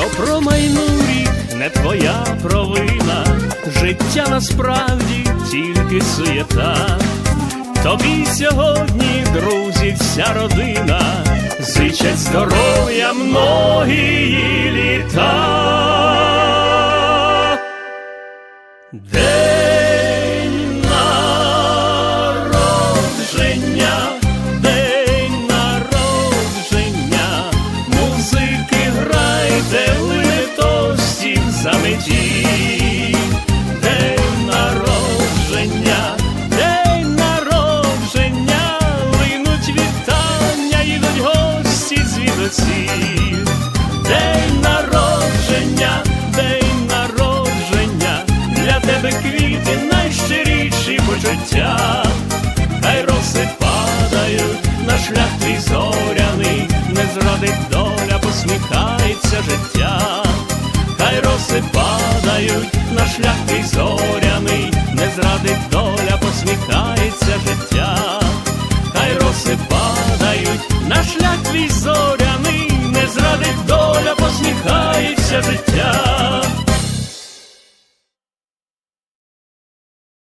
Промайнув рік, не твоя провина, життя насправді тільки суєта. Тобі сьогодні, друзі, вся родина, зичать здоров'я многії літа. День тебе квіти найщиріші почуття. Хай роси падають на шлях твій зоряний, не зрадить доля, посміхається життя. Хай роси падають на шлях твій зоряний, не зрадить доля,